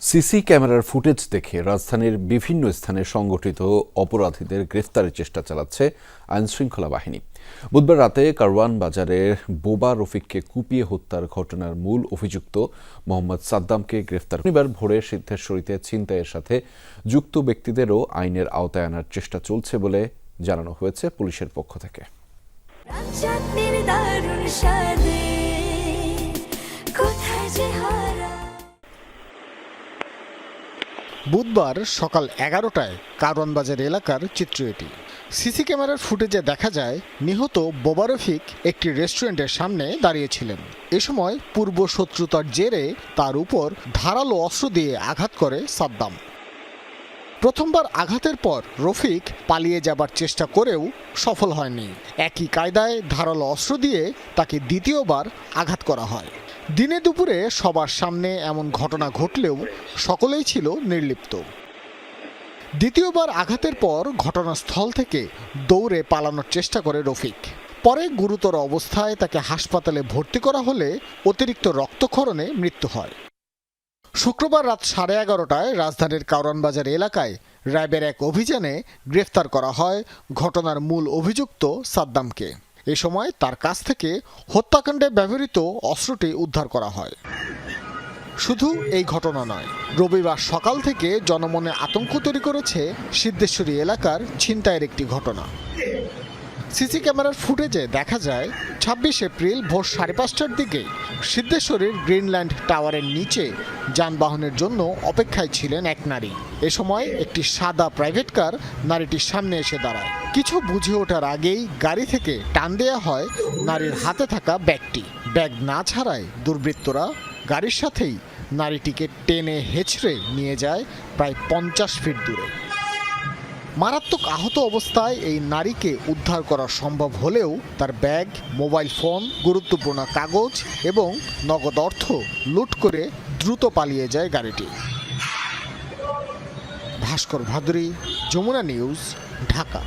CC ক্যামেরার footage দেখে রাজধানীর বিভিন্ন স্থানে সংগঠিত অপরাধীদের গ্রেফতারের চেষ্টা চালাচ্ছে আইনশৃঙ্খলা বাহিনী। বুধবার রাতে কারওয়ান বাজারের বোবা রফিককে কুপিয়ে হত্যার ঘটনার মূল অভিযুক্ত মোহাম্মদ সাদ্দামকে গ্রেফতার শনিবার ভোরে সিদ্ধেশ্বরীতে ছিনতাইয়ের সাথে যুক্ত ব্যক্তিদেরও আইনের আওতায় আনার চেষ্টা চলছে বলে জানানো হয়েছে পুলিশের পক্ষ থেকে। বুধবার সকাল এগারোটায় কারওয়ানবাজার এলাকার চিত্র এটি। সিসি ক্যামেরার ফুটেজে দেখা যায়, নিহত বোবারফিক একটি রেস্টুরেন্টের সামনে দাঁড়িয়েছিলেন। এ সময় পূর্ব শত্রুতার জেরে তার উপর ধারালো অস্ত্র দিয়ে আঘাত করে সাদ্দাম। প্রথমবার আঘাতের পর রফিক পালিয়ে যাবার চেষ্টা করেও সফল হয়নি। একই কায়দায় ধারালো অস্ত্র দিয়ে তাকে দ্বিতীয়বার আঘাত করা হয়। দিনে দুপুরে সবার সামনে এমন ঘটনা ঘটলেও সকলেই ছিল নির্লিপ্ত। দ্বিতীয়বার আঘাতের পর ঘটনাস্থল থেকে দৌড়ে পালানোর চেষ্টা করে রফিক। পরে গুরুতর অবস্থায় তাকে হাসপাতালে ভর্তি করা হলে অতিরিক্ত রক্তক্ষরণে মৃত্যু হয়। শুক্রবার রাত সাড়ে এগারোটায় রাজধানীর কারওয়ানবাজার এলাকায় র্যাবের এক অভিযানে গ্রেফতার করা হয়। ঘটনার মূল অভিযুক্ত সাদ্দামকে। এ সময় তার কাছ থেকে হত্যাকাণ্ডে ব্যবহৃত অস্ত্রটি উদ্ধার করা হয়। শুধু এই ঘটনা নয়, রবিবার সকাল থেকে জনমনে আতঙ্ক তৈরি করেছে সিদ্ধেশ্বরী এলাকার ছিনতাইয়ের একটি ঘটনা। সিসি ক্যামেরার ফুটেজে দেখা যায়, ছাব্বিশ এপ্রিল ভোর সাড়ে পাঁচটার দিকে সিদ্ধেশ্বরীর গ্রিনল্যান্ড টাওয়ারের নিচে যানবাহনের জন্য অপেক্ষায় ছিলেন এক নারী। এ সময় একটি সাদা প্রাইভেট কার নারীটির সামনে এসে দাঁড়ায়। কিছু বুঝে ওঠার আগেই গাড়ি থেকে টান দেয়া হয় নারীর হাতে থাকা ব্যাগটি। ব্যাগ না ছাড়ায় দুর্বৃত্তরা গাড়ির সাথেই নারীটিকে টেনে হেঁচড়ে নিয়ে যায় প্রায় পঞ্চাশ ফিট দূরে। মারাত্মক আহত অবস্থায় এই নারীকে উদ্ধার করা সম্ভব হলেও তার ব্যাগ, মোবাইল ফোন, গুরুত্বপূর্ণ কাগজ এবং নগদ অর্থ লুট করে দ্রুত পালিয়ে যায় গাড়িটি। ভাস্কর ভাদুরী, যমুনা নিউজ, ঢাকা।